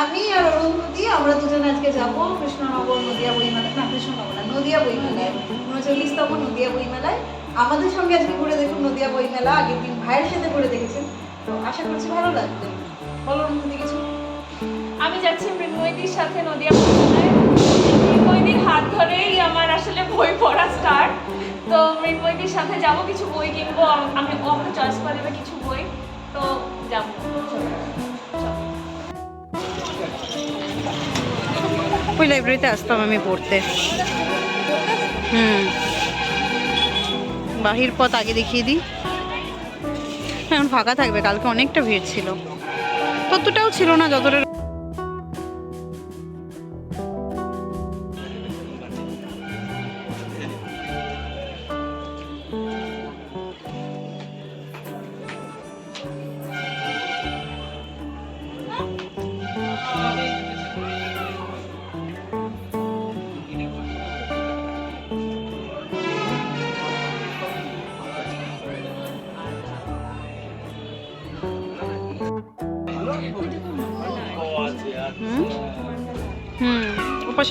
আমি আর অরুন্ধতি আমরা দুজন আজকে যাব কৃষ্ণনগর নদিয়া বইমেলা না, কৃষ্ণনগর না, নদিয়া বইমেলায়। উনচল্লিশতম নদিয়া বইমেলায়। আমাদের সঙ্গে আজকে ঘুরে দেখুন নদিয়া বইমেলা, আগের দিন ভাইয়ের সাথে ঘুরে দেখেছেন। তো আশা করছি ভালো লাগবে। বলো অরুন্ধতি কিছু? আমি যাচ্ছি মৃন্ময়ীদির সাথে নদিয়া পৌঁছায় মৃন্ময়ীদির হাত ধরেই আমার আসলে বই পড়া স্টার্ট তো মৃন্ময়ীদির সাথে যাব, কিছু বই কিনবো। আমি ও আমাকে চয়েস করে দেবে কিছু বই। তো যাব। ওই লাইব্রেরিতে আসতাম আমি পড়তে। হুম। বাহির পথ আগে দেখিয়ে দিই। এখন ফাঁকা থাকবে, কালকে অনেকটা ভিড় ছিল। ততটাও ছিল না যতটা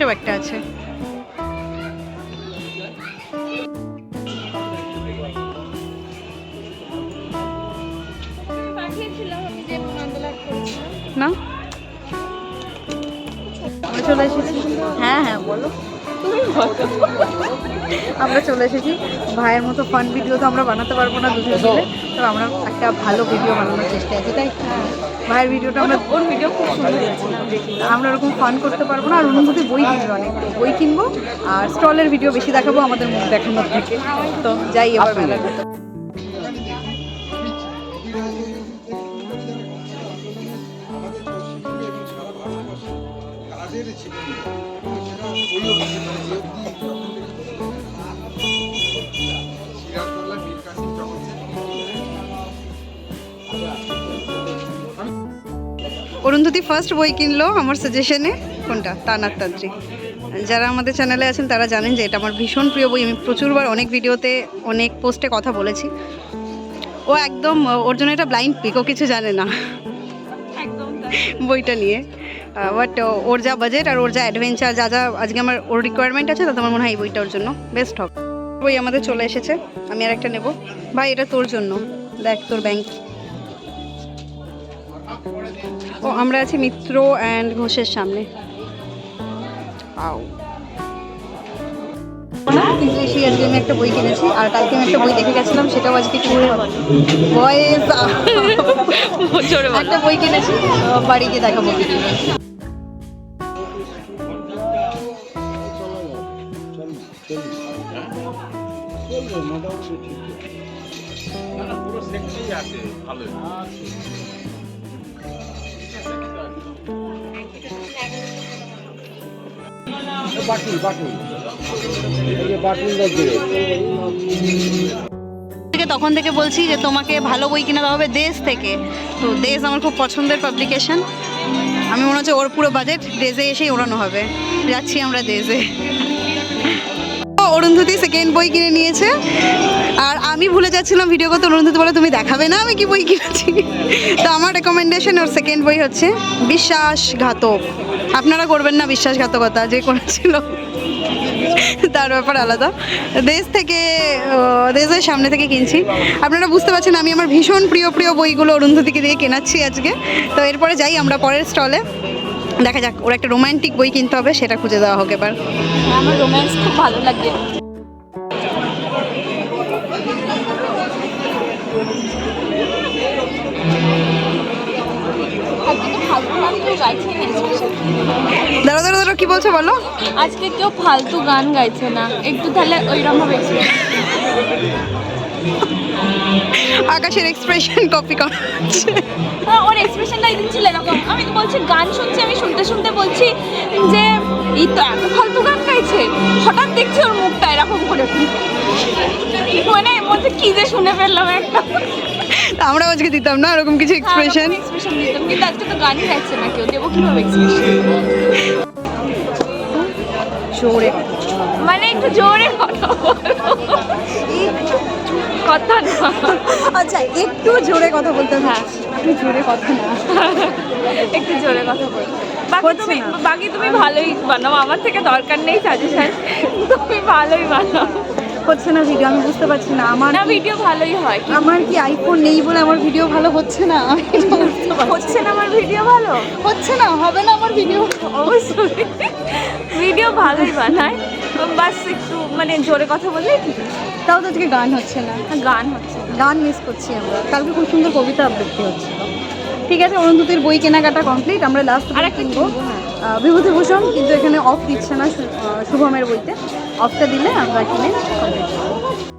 ওপাশেও একটা আছে। না? চলে এসেছি। হ্যাঁ হ্যাঁ বলো। আমরা চলে এসেছি। ভাইয়ের মতো ফান ভিডিও তো আমরা বানাতে পারব না দুজন তো আমরা একটা ভালো ভিডিও বানানোর চেষ্টা আছে, তাই ভাইয়ের ভিডিওটা আমরা ওর ভিডিও খুব সুন্দর আমরা ওরকম ফান করতে পারব না। আর অনুভূতি বই কিনবো অনেক। বই কিনবো আর স্টলের ভিডিও বেশি দেখাবো আমাদের মুখ দেখানোর থেকে। তো যাই এবার মেলার অরুন্ধতি ফার্স্ট বই কিনলো আমার সাজেশনে কোনটা? তানার তান্ত্রিক। যারা আমাদের চ্যানেলে আছেন তারা জানেন যে এটা আমার ভীষণ প্রিয় বই। আমি প্রচুরবার অনেক ভিডিওতে অনেক পোস্টে কথা বলেছি। ও একদম ওর জন্য এটা ব্লাইন্ড পিক ও কিছু জানে না। একদম বইটা নিয়ে। বাট ওর যা বাজেট আর ওর যা অ্যাডভেঞ্চার যা যা আজকে আমার ওর রিকোয়ারমেন্ট আছে তাতে আমার মনে হয় এই বইটা ওর জন্য বেস্ট হবে। বই আমাদের চলে এসেছে আমি আর একটা নেব। ভাই এটা তোর জন্য। দেখ তোর ব্যাংক ও আমরা আছি মিত্র অ্যান্ড ঘোষের সামনে। কিন্তু আজকে আমি একটা বই কিনেছি আর কালকে আমি একটা বই দেখে গেছিলাম সেটাও আজকে বয়েস একটা বই কিনেছি বাড়ি গিয়ে দেখাবো। থেকে তখন থেকে বলছি যে তোমাকে ভালো বই কিনা হবে দেশ থেকে। তো দেশ আমার খুব পছন্দের পাবলিকেশন আমি মনে হচ্ছে ওর পুরো বাজেট দেশে এসেই ওড়ানো হবে। যাচ্ছি আমরা দেশে। অরুন্ধতী সেকেন্ড বই কিনে নিয়েছে। আর আমি ভুলে যাচ্ছিলাম ভিডিও করতে, অরুন্ধতি বলে, তুমি দেখাবে না আমি কি বই কিনেছি? তো আমার রেকমেন্ডেশন ওর সেকেন্ড বই হচ্ছে বিশ্বাসঘাতক। আপনারা করবেন না বিশ্বাসঘাতকতা, যে করেছিল। তার ব্যাপার আলাদা। দেশ থেকে দেশের সামনে থেকে কিনছি। আপনারা বুঝতে পারছেন, আমি আমার ভীষণ প্রিয় প্রিয় বইগুলো অরুন্ধতিকে দিয়ে কেনাচ্ছি আজকে। তো এরপরে যাই আমরা পরের স্টলে দেখা যাক ওর একটা রোমান্টিক বই কিনতে হবে সেটা খুঁজে দেওয়া হোক এবার। আমার রোম্যান্স খুব ভালো লাগে। দাঁড়ো দাঁড়ো দাঁড়ো কি বলছো বলো? আজকে কেউ ফালতু গান গাইছে না একটু তাহলে ওইরকম ভাবে আকাশের এক্সপ্রেশন কপি করা হ্যাঁ, ওর এক্সপ্রেশনটা একদিন ছিল এরকম। আমি তো বলছি গান শুনছি শুনতে শুনতে বলছি যে এই তো এত ফালতু গান গাইছে হঠাৎ দেখছি ওর মুখটা এরকম করে। মানে মধ্যে কি যে শুনে ফেললাম একটা। তা আমরাও আজকে দিতাম না ওরকম কিছু এক্সপ্রেশন এক্সপ্রেশন দিতাম কিন্তু আজকে তো গানই গাইছে না কেউ দেবো কীভাবে এক্সপ্রেশন জোরে। মানে একটু জোরে কথা কথা না। আচ্ছা একটু জোরে কথা বলতে হ্যাঁ একটু জোরে কথা না। একটু জোরে কথা বল। বাকি হচ্ছে তুমি। বাকি তুমি ভালোই বানাও। আমার থেকে দরকার নেই সাজেশন তুমি ভালোই বানাও। হচ্ছে না ভিডিও আমি বুঝতে পারছি না। আমার না ভিডিও ভালোই হয় আমার কি আইফোন নেই বলে আমার ভিডিও ভালো হচ্ছে না? আমি হচ্ছে না আমার ভিডিও ভালো? হচ্ছে না হবে না আমার ভিডিও অবশ্যই। ভিডিও ভালোই বানায়। বাস একটু মানে জোরে কথা বললেই ঠিক। তাও তো আজকে গান হচ্ছে না। গান হচ্ছে। গান মিস করছি আমরা। কালকে খুব সুন্দর কবিতা আবৃত্তি হচ্ছিল ঠিক আছে অনন্তের বই কেনাকাটা কমপ্লিট আমরা লাস্ট আর কিনবো। বিভূতিভূষণ কিন্তু এখানে অফ দিচ্ছে না শুভমের বইতে। অফটা দিলে আমরা কিনে complete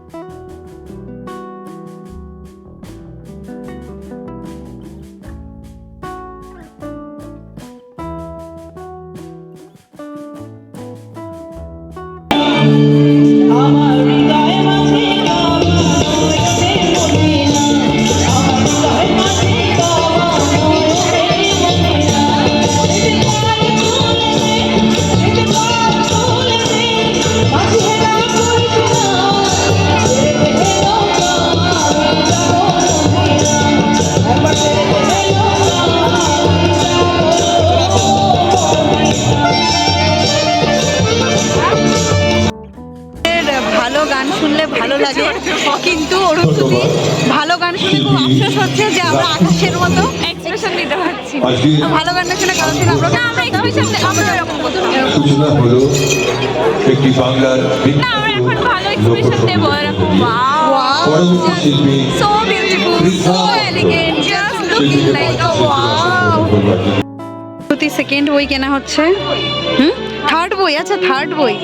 শুনে খুব আফসোস হচ্ছে যে আমরা আকাশের মতো এক্সপ্রেশন দিতে পারছি ভালো গান শুনে কারণ আমরা আমরা এক্সপ্রেশন আমরা এরকম করতাম সূচনা হলো একটি বাংলার না আমরা এখন ভালো এক্সপ্রেশন দেবো এরকম ওয়াও শিল্পী so beautiful so elegant just looking like a wow প্রতি সেকেন্ড বই কেনা হচ্ছে। হুম? থার্ড বই আচ্ছা থার্ড বই।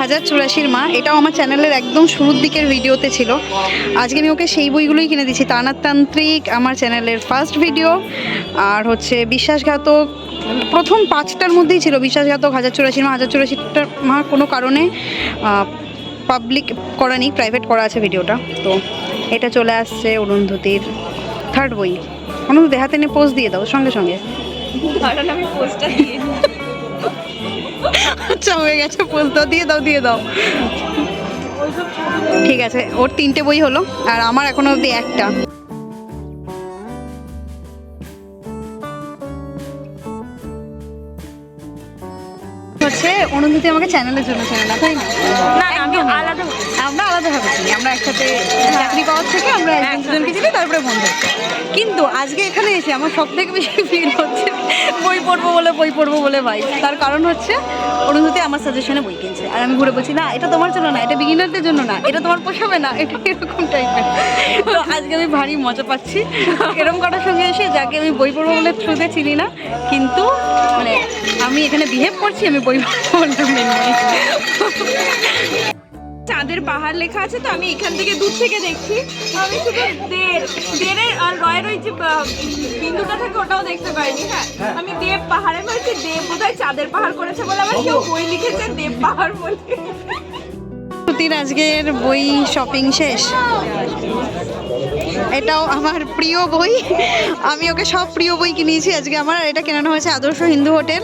হাজার চুরাশির মা, এটাও আমার চ্যানেলের একদম শুরুর দিকের ভিডিওতে ছিল। আজকে আমি ওকে সেই বইগুলোই কিনে দিচ্ছি তানাতান্ত্রিক, আমার চ্যানেলের ফার্স্ট ভিডিও আর হচ্ছে বিশ্বাসঘাতক, প্রথম পাঁচটার মধ্যেই ছিল বিশ্বাসঘাতক, হাজার চুরাশির মা, হাজার চুরাশিটা মা কোনো কারণে পাবলিক করা নেই প্রাইভেট করা আছে ভিডিওটা। তো এটা চলে আসছে অরুন্ধতির থার্ড বই। অরুন্ধতি, হাতে নিয়ে পোজ দিয়ে দাও, সঙ্গে সঙ্গে। কারণ আমি পোস্টার দিয়ে আচ্ছা হয়ে গেছে দাও দিয়ে দাও দিয়ে দাও। ঠিক আছে ওর তিনটে বই হলো আর আমার এখনও অবধি একটা। হচ্ছে অনুভূতি আমাকে চ্যানেলের জন্য চেনে না তাই না আমি আলাদা হই। আমরা আলাদাভাবে চিনি আমরা একসাথে চাকরি পাওয়ার থেকে আমরা একজন দুজনকে চিনি তারপরে বন্ধু। কিন্তু আজকে এখানে এসে আমার সব থেকে বেশি ফিল হচ্ছে বই পড়ব বলে বই পড়ব বলে ভাই তার কারণ হচ্ছে অরুন্ধতি আমার সাজেশনে বই কিনছে। আর আমি ঘুরে বলছি না এটা তোমার জন্য না এটা বিগিনারদের জন্য না এটা তোমার পোষাবে না। এটা এরকম টাইপের তো আজকে আমি ভারী মজা পাচ্ছি। এরকম কটার সঙ্গে এসে যাকে আমি বই পড়ব বলে থ্রুতে চিনি না কিন্তু মানে আমি এখানে বিহেভ করছি আমি বই পড়ব বলে নিই। চাঁদের পাহাড় লেখা আছে তো আমি এখান থেকে দূর থেকে দেখছি। আমি শুধু দের দেরের আর রয়ের ওই যে বিন্দুটা থাকে ওটাও দেখতে পাইনি হ্যাঁ? আমি দেব পাহাড়ে বলছি দেব বোধহয় চাঁদের পাহাড় করেছে বলে আমার কেউ বই লিখেছে দেব পাহাড় বলে। আজকের বই শপিং শেষ। এটাও আমার প্রিয় বই। আমি ওকে সব প্রিয় বই কিনেছি আজকে আমার আর এটা কেনানো হয়েছে আদর্শ হিন্দু হোটেল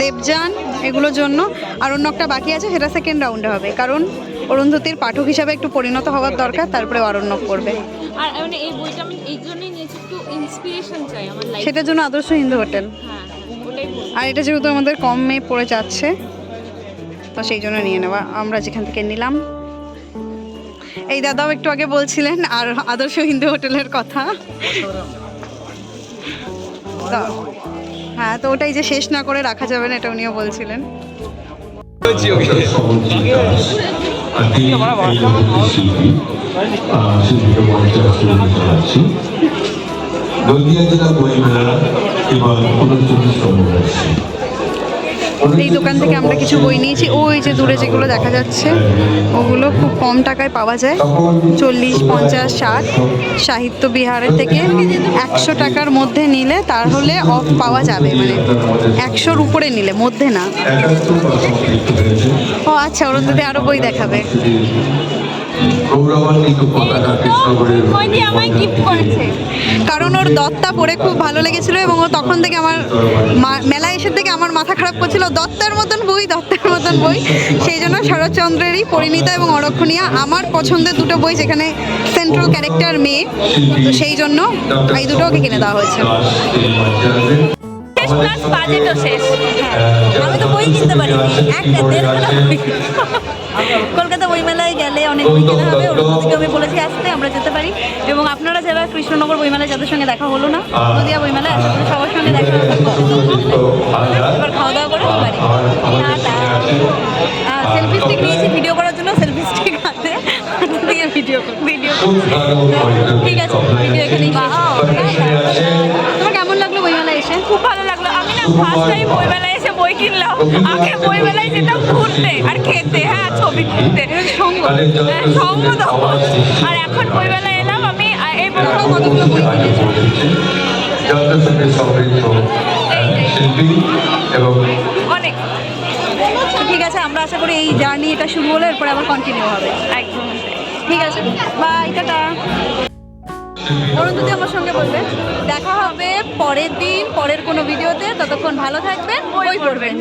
দেবযান এগুলোর জন্য। আর অন্য একটা বাকি আছে সেটা সেকেন্ড রাউন্ডে হবে। কারণ অরুন্ধতির পাঠক হিসাবে একটু পরিণত হওয়ার দরকার তারপরে অরণ্যক করবে আর মানে এই বইটা আমি এই জন্যই নিয়েছি একটু ইন্সপিরেশন চাই আমার লাইফে সেটার জন্য আদর্শ হিন্দু হোটেল। হ্যাঁ। আর এটা যেহেতু আমাদের কমে পড়ে যাচ্ছে তো সেই জন্য নিয়ে নেওয়া। আমরা যেখান থেকে নিলাম। এই দাদাও একটু আগে বলছিলেন আর আদর্শ হিন্দু হোটেলের কথা। হ্যাঁ তো ওটাই যে শেষ না করে রাখা যাবে না এটা উনিও বলছিলেন। আজকে এই জগতের শিল্পী শিল্পীকে মঞ্চে আসতে জানাচ্ছি নদিয়া জেলা বইমেলা এবার উনচল্লিশতম হচ্ছে এই দোকান থেকে আমরা কিছু বই নিয়েছি। ওই যে দূরে যেগুলো দেখা যাচ্ছে ওগুলো খুব কম টাকায় পাওয়া যায়। চল্লিশ পঞ্চাশ ষাট। সাহিত্য বিহারের থেকে একশো টাকার মধ্যে নিলে তাহলে অফ পাওয়া যাবে। মানে একশোর উপরে নিলে মধ্যে না। ও আচ্ছা অরুন্ধতি আরও বই দেখাবে। গৌরবান্বিত পতাকা কৃষ্ণগড়ের কারণ ওর দত্তা পড়ে খুব ভালো লেগেছিল এবং ও তখন থেকে আমার মা- মেলায় এসে থেকে আমার মাথা খারাপ করছিল। দত্তার মতন বই দত্তার মতন বই। সেই জন্য শরৎচন্দ্রেরই পরিণীতা এবং অরক্ষণীয়া আমার পছন্দের দুটো বই যেখানে সেন্ট্রাল ক্যারেক্টার মেয়ে। তো সেই জন্য এই দুটো ওকে কিনে দেওয়া হয়েছে। প্লাস বাজেটও শেষ। আমি তো বই কিনতে পারি একটা বই কলকাতা বইমেলায় গেলে অনেক বই কেনা হবে। ওর থেকে আমি বলেছি আসতে আমরা যেতে পারি। এবং আপনারা যারা কৃষ্ণনগর বইমেলায় যাদের সঙ্গে দেখা হলো না নদিয়া বইমেলায় আশা করি সবার সঙ্গে দেখা হবে। এবার খাওয়া দাওয়া করে বাড়ি সেলফি স্টিক নিয়েছি ভিডিও করার জন্য সেলফি স্টিক হাতে। দিয়ে ভিডিও ভিডিও ঠিক আছে ভিডিও এখানেই তোমার কেমন লাগল বইমেলায় এসে? খুব ভালো লাগল। আমি না ফার্স্ট টাইম বইমেলায় কিনলাম। আগে বইমেলায় যেতাম ঘুরতে আর খেতে হ্যাঁ ছবি তুলতে। সঙ্গ। হ্যাঁ, সঙ্গ আর এখন বইমেলায় এলাম আমি এই কতগুলো বই শিল্পী এবং অনেক। ঠিক আছে আমরা আশা করি এই জার্নি এটা শুরু হলে এরপরে আবার কন্টিনিউ হবে। একদম। ঠিক আছে বাই টাটা। যদি আমার সঙ্গে বলবে। দেখা হবে পরের দিন, পরের কোনো ভিডিওতে। ততক্ষণ ভালো থাকবেন, বই পড়বেন।